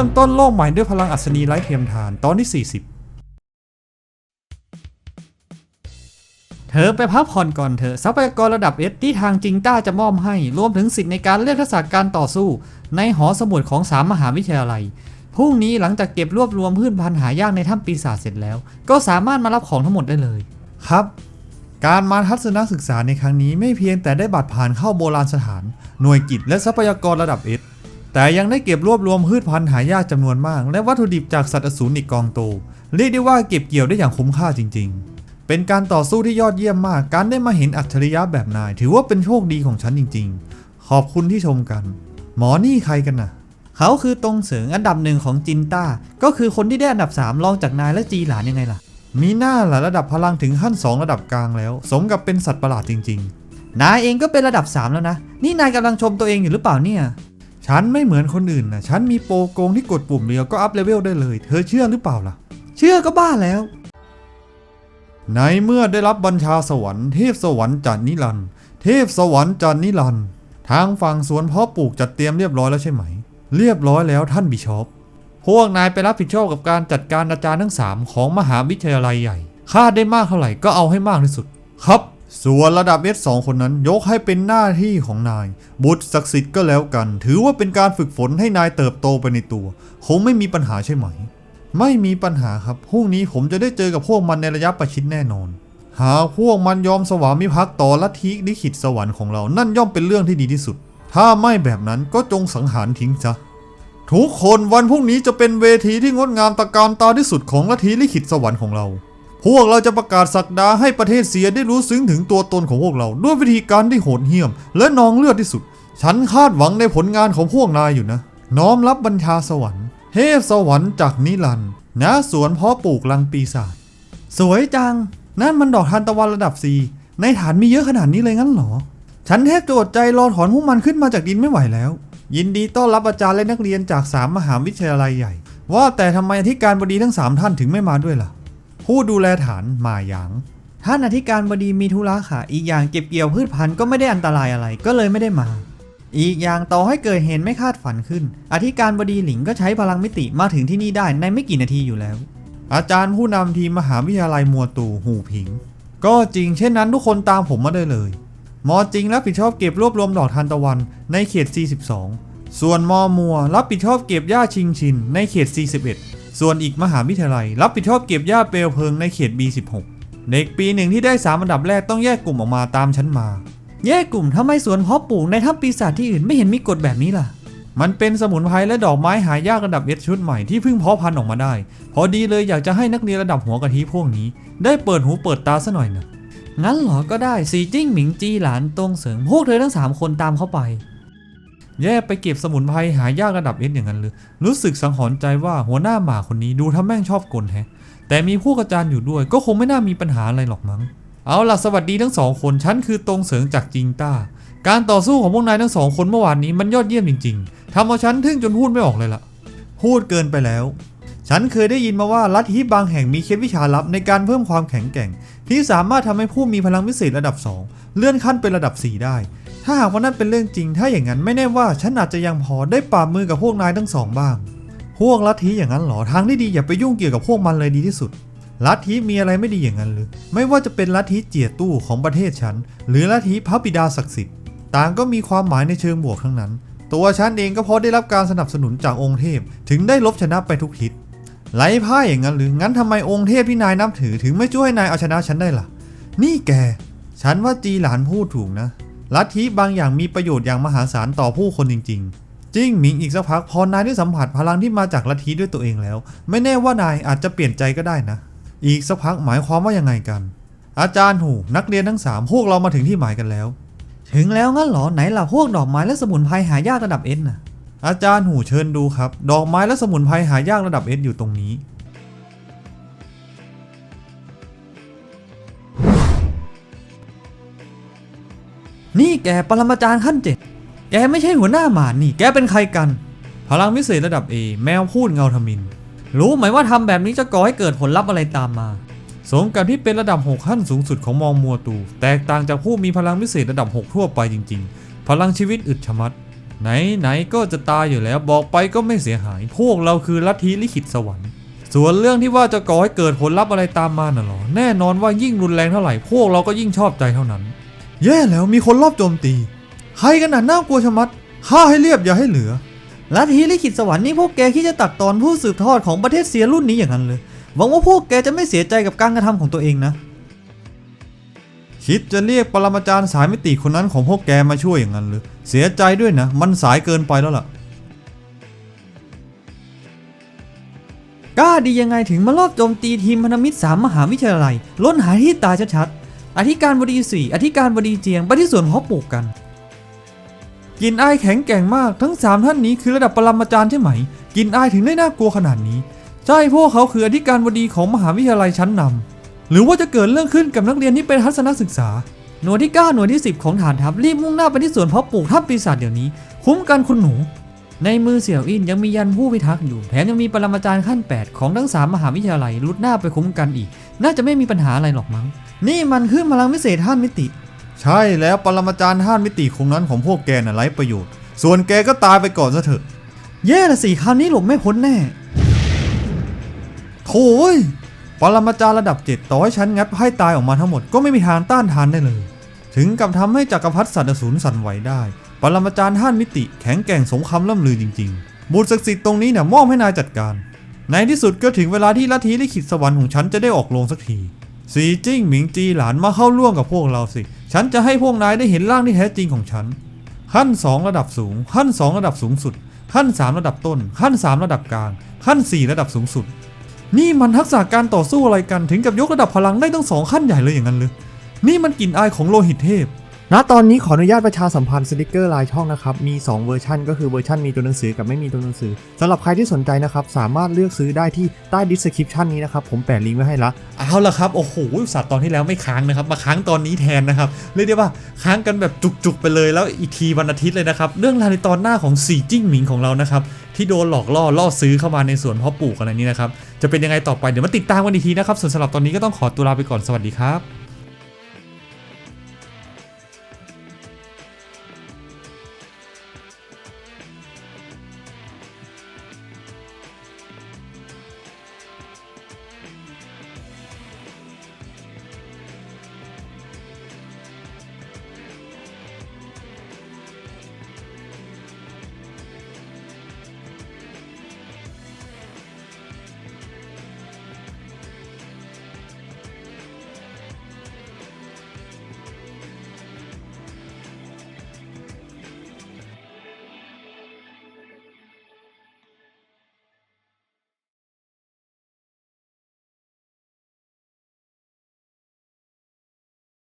ริ่มต้นโลกใหม่ด้วยพลังอัศนีไร้เทียมทานตอนที่ 40 เธอไปพักผ่อนก่อนเถอะทรัพยากรระดับเอสที่ทางจิงต้าจะมอบให้รวมถึงสิทธิ์ในการเลือกทักษะการต่อสู้ ในหอสมุดของสามมหาวิทยาลัยพรุ่งนี้หลังจากเก็บรวบรวมพืชพันธุ์หายากในถ้ำปีศาจเสร็จแล้ว ก็สามารถมารับของทั้งหมดได้เลย ครับ การมาทัศนศึกษาในครั้งนี้ไม่เพียงแต่ได้บัตรผ่านเข้าโบราณสถาน หน่วยกิจและทรัพยากรระดับเอส แต่ยังได้เก็บรวบรวมพืชพันธุ์หายากจำนวนมาก และวัตถุดิบจากสัตว์อสูรอีกกองโต เรียกได้ว่าเก็บเกี่ยวได้อย่างคุ้มค่าจริง ๆ เป็นการต่อสู้ที่ยอดเยี่ยมมาก การได้มาเห็นอัจฉริยะแบบนาย ถือว่าเป็นโชคดีของฉันจริง ๆ ขอบคุณที่ชมกัน หมอนี่ใครกันน่ะเขาคือตรงเสริงอันดับหนึ่งของจินต้า ก็คือคนที่ได้อันดับ 3 รองจากนายและจีหลานยังไงล่ะ มีหน้าล่ะระดับพลังถึงขั้น 2 ระดับกลางแล้ว สมกับเป็นสัตว์ประหลาดจริง ๆ นายเองก็เป็นระดับ 3 แล้วนะ นี่นายกำลังชมตัวเองอยู่หรือเปล่าเนี่ย ฉันไม่เหมือนคนอื่นนะฉันมีโปรโกงที่กดปุ่มเดียวก็อัพเลเวลได้เลย เธอเชื่อหรือเปล่าล่ะ เชื่อก็บ้าแล้ว ในเมื่อได้รับบัญชาสวรรค์เทพสวรรค์จันนิรันเทพสวรรค์จันนิรันทางฝั่งสวนเพาะปลูกจัดเตรียมเรียบร้อยแล้วใช่ไหม เรียบร้อยแล้วท่านบิชอปพวกนายไปรับผิดชอบกับการจัดการอาจารย์ทั้ง 3 ของมหาวิทยาลัยใหญ่คาดได้มากเท่าไหร่ก็เอาให้มากที่สุด ครับ ส่วนระดับเอสสองคนนั้นยกให้เป็นหน้าที่ของนาย บุตรศักดิ์สิทธิ์ก็แล้วกัน ถือว่าเป็นการฝึกฝนให้นายเติบโตไปในตัว คงไม่มีปัญหาใช่ไหม ไม่มีปัญหาครับพรุ่งนี้ผมจะได้เจอกับพวกมันในระยะประชิดแน่นอน หากพวกมันยอมสวามิภักดิ์ต่อลัทธิลิขิตสวรรค์ของเรา นั่นย่อมเป็นเรื่องที่ดีที่สุด ถ้าไม่แบบนั้นก็จงสังหารทิ้งซะทุกคนวันพรุ่งนี้จะเป็นเวทีที่งดงามตะการตาที่สุดของลัทธิลิขิตสวรรค์ของเรา พวกเราจะประกาศสักดาให้ประเทศเสียได้รู้ซึ้งถึงตัวตนของพวกเรา ด้วยวิธีการที่โหดเหี้ยม และนองเลือดที่สุด ฉันคาดหวังในผลงานของพวกนายอยู่นะ น้อมรับบัญชาสวรรค์ เทพสวรรค์จากนิรันดร์ณสวนเพาะปลูกลังปีศาจสวยจัง นั่นมันดอกทานตะวันระดับ4ในฐานมีเยอะขนาดนี้เลยงั้นหรอ ฉันแทบจะอดใจรอถอนพวกมันขึ้นมาจากดินไม่ไหวแล้ว ยินดีต้อนรับอาจารย์และนักเรียนจาก3มมหาวิทยาลัยใหญ่ ว่าแต่ทำไมอธิการบดีทั้ง3ท่านถึงไม่มาด้วยล่ะ ผู้ดูแลฐานมาหยาง ท่านอธิการบดีมีธุระค่ะอีกอย่างเก็บเกี่ยวพืชพันธุ์ก็ไม่ได้อันตรายอะไรก็เลยไม่ได้มา อีกอย่างต่อให้เกิดเหตุไม่คาดฝันขึ้น อธิการบดีหลิงก็ใช้พลังมิติมาถึงที่นี่ได้ในไม่กี่นาทีอยู่แล้ว อาจารย์ผู้นำทีมมหาวิทยาลัยมัวตูหูผิง ก็จริงเช่นนั้นทุกคนตามผมมาได้เลยมอจริงรับผิดชอบเก็บรวบรวมดอกทานตะวันในเขต 42 ส่วนมอมัวรับผิดชอบเก็บหญ้าชิงชินในเขต 41 ส่วนอีกมหาวิทยาลัย รับผิดชอบเก็บหญ้าเปลวเพลิงในเขต B16 เด็กปีหนึ่งที่ได้สามอันดับแรกต้องแยกกลุ่มออกมาตามฉันมา แยกกลุ่มทำไมสวนเพาะปลูกในถ้ำปีศาจที่อื่นไม่เห็นมีกฎแบบนี้ล่ะ มันเป็นสมุนไพรและดอกไม้หายากระดับเอสชุดใหม่ที่เพิ่งเพาะพันธุ์ออกมาได้ พอดีเลยอยากจะให้นักเรียนระดับหัวกะทิพวกนี้ ได้เปิดหูเปิดตาซะหน่อยนะงั้นหรอก็ได้สีจิ้งหมิงจีหลานตงเสริงพวกเธอทั้ง3คนตามเข้าไป แย่ไปเก็บสมุนไพรหายากระดับเอสอย่างนั้นเลยรู้สึกสังหรณ์ใจว่าหัวหน้าหมาคนนี้ดูทำแม่งชอบกลแฮะ แต่มีผู้กระจารอยู่ด้วย ก็คงไม่น่ามีปัญหาอะไรหรอกมั้ง เอาล่ะสวัสดีทั้งสองคน ฉันคือตรงเสริงจากจิงต้า การต่อสู้ของพวกนายทั้งสองคนเมื่อวานนี้มันยอดเยี่ยมจริง ๆทำเอาฉันทึ่งจนพูดไม่ออกเลยล่ะ พูดเกินไปแล้ว ฉันเคยได้ยินมาว่าลัทธิบางแห่งมีเคล็ดวิชาลับในการเพิ่มความแข็งแกร่ง ที่สามารถทำให้ผู้มีพลังพิเศษระดับ 2 เลื่อนขั้นเป็นระดับ 4 ได้ ถ้าหากว่านั่นเป็นเรื่องจริง ถ้าอย่างนั้นไม่แน่ว่าฉันอาจจะยังพอได้ปราบมือกับพวกนายทั้งสองบ้าง พวกลัทธิอย่างนั้นเหรอทางที่ดีอย่าไปยุ่งเกี่ยวกับพวกมันเลยดีที่สุดลัทธิมีอะไรไม่ดีอย่างนั้นหรือ ไม่ว่าจะเป็นลัทธิเจียตู้ของประเทศฉัน หรือลัทธิพระบิดาศักดิ์สิทธิ์ ต่างก็มีความหมายในเชิงบวกทั้งนั้น ตัวฉันเองก็เพราะได้รับการสนับสนุนจากองค์เทพ ถึงได้ลบชนะไปทุกทิศ ไร้พ่ายอย่างนั้นหรืองั้นทำไมองค์เทพที่นายนับถือถึงไม่ช่วยนายเอาชนะฉันได้ล่ะ นี่แก ฉันว่าจีหลานพูดถูกนะ ลัทธิบางอย่างมีประโยชน์อย่างมหาศาลต่อผู้คนจริง ๆ จิ้งหมิงอีกสักพักพอนายได้สัมผัสพลังที่มาจากลัทธิด้วยตัวเองแล้ว ไม่แน่ว่านายอาจจะเปลี่ยนใจก็ได้นะ อีกสักพักหมายความว่ายังไงกัน อาจารย์หูนักเรียนทั้งสามพวกเรามาถึงที่หมายกันแล้ว ถึงแล้วงั้นเหรอไหนล่ะพวกดอกไม้และสมุนไพรหายากระดับเอ็นน่ะ อาจารย์หูเชิญดูครับ ดอกไม้และสมุนไพรหายากระดับเอสอยู่ตรงนี้ นี่แกปรมาจารย์ขั้นเจ็ดแกไม่ใช่หัวหน้าหมานี่ แกเป็นใครกัน พลังวิเศษระดับ A แมวพูดเงาทมิน รู้ไหมว่าทำแบบนี้จะก่อให้เกิดผลลัพธ์อะไรตามมา สมกับที่เป็นระดับ 6 ขั้นสูงสุดของมองมัวตู แตกต่างจากผู้มีพลังวิเศษระดับ 6 ทั่วไปจริง ๆ พลังชีวิตอึดชะมัด ไหนไหนก็จะตายอยู่แล้วบอกไปก็ไม่เสียหาย พวกเราคือลัทธิลิขิตสวรรค์ ส่วนเรื่องที่ว่าจะก่อให้เกิดผลลัพธ์อะไรตามมาน่ะหรอ แน่นอนว่ายิ่งรุนแรงเท่าไหร่ พวกเราก็ยิ่งชอบใจเท่านั้น แย่แล้วมีคนรอบโจมตี ใครกันน่ะน่ากลัวชะมัดฆ่าให้เรียบอย่าให้เหลือ ลัทธิลิขิตสวรรค์นี่พวกแกคิดจะตัดตอนผู้สืบทอดของประเทศเสียรุ่นนี้อย่างนั้นเลย หวังว่าพวกแกจะไม่เสียใจกับการกระทำของตัวเองนะ คิดจะเรียกปรมาจารย์สายมิติคนนั้นของพวกแกมาช่วยอย่างนั้นเลยเสียใจด้วยนะ มันสายเกินไปแล้วล่ะกล้าดียังไงถึงมาลอบโจมตีทีมพันธมิตรสามมหาวิทยาลัย ล้นหาที่ตายชัดๆอธิการบดีสี่อธิการบดีเจียงไปที่สวนเพาะปลูกกัน กินอายแข็งแกร่งมากทั้งสามท่านนี้คือระดับปรมาจารย์ใช่ไหม กินอายถึงได้น่ากลัวขนาดนี้ ใช่พวกเขาคืออธิการบดีของมหาวิทยาลัยชั้นนำ หรือว่าจะเกิดเรื่องขึ้นกับนักเรียนที่เป็นทัศนศึกษา หน่วยที่ 9 หน่วยที่ 10 ของฐานทัพรีบมุ่งหน้าไปที่สวนเพาะปลูกถ้ำปีศาจเดี๋ยวนี้ คุ้มกันคุณหนู ในมือเสี่ยวอินยังมียันผู้พิทักษ์อยู่ แถมยังมีปรมาจารย์ขั้น 8 ของทั้ง 3 มหาวิทยาลัยลุดหน้าไปคุ้มกันอีก น่าจะไม่มีปัญหาอะไรหรอกมั้ง นี่มันคือพลังพิเศษท่านมิติ ใช่แล้วปรมาจารย์ท่านมิติคงนั้นของพวกแกน่ะไร้ประโยชน์ ส่วนแกก็ตายไปก่อนซะเถอะ แย่ละสิคราวนี้หลบไม่พ้นแน่โถ่เว้ย ปรมาจารย์ระดับ7ต่อให้ฉันงัดให้ตายออกมาทั้งหมดก็ไม่มีทางต้านทานได้เลย ถึงกับทำให้จักรพรรดิสัตว์อสูรสั่นไหวได้ ปรมาจารย์ท่านมิติแข็งแกร่งสมคำล่ำลือจริงๆบุตรศักดิ์สิทธิ์ตรงนี้เนี่ยมอบให้นายจัดการ ในที่สุดก็ถึงเวลาที่ลัทธิลิขิตสวรรค์ของฉันจะได้ออกโรงสักที สีจิ้งหมิงจีหลานมาเข้าร่วมกับพวกเราสิ ฉันจะให้พวกนายได้เห็นร่างที่แท้จริงของฉัน ขั้น 2 ระดับสูง ขั้น 2 ระดับสูงสุด ขั้น 3 ระดับต้น ขั้น 3 ระดับกลาง ขั้น 4 ระดับสูงสุด นี่มันทักษะการต่อสู้อะไรกันถึงกับยกระดับพลังได้ตั้งสองขั้นใหญ่เลยอย่างนั้นเลย นี่มันกลิ่นอายของโลหิตเทพ ณตอนนี้ขออนุญาตประชาสัมพันธ์สติกเกอร์ลายช่องนะครับ มี 2 เวอร์ชันก็คือเวอร์ชันมีตัวหนังสือกับไม่มีตัวหนังสือสำหรับใครที่สนใจนะครับ สามารถเลือกซื้อได้ที่ใต้ดิสคริปชันนี้นะครับ ผมแปะลิงก์ไว้ให้ละเอาละครับ โอ้โหสัตว์ตอนที่แล้วไม่ค้างนะครับ มาค้างตอนนี้แทนนะครับ เรียกได้ว่าค้างกันแบบจุกๆไปเลยแล้วอีกทีวันอาทิตย์เลยนะครับ เรื่องราวในตอนหน้าของสีจิ้งหมิงของเรานะครับที่โดนหลอกล่อล่อซื้อเข้ามาในสวนพาะปลูกอะไรนี้นะครับจะเป็นยังไงต่อไปเดี๋ยวมาติดตามกันอีกทีนะครับส่วนสำหรับตอนนี้ก็ต้องขอตัวลาไปก่อนสวัสดีครับ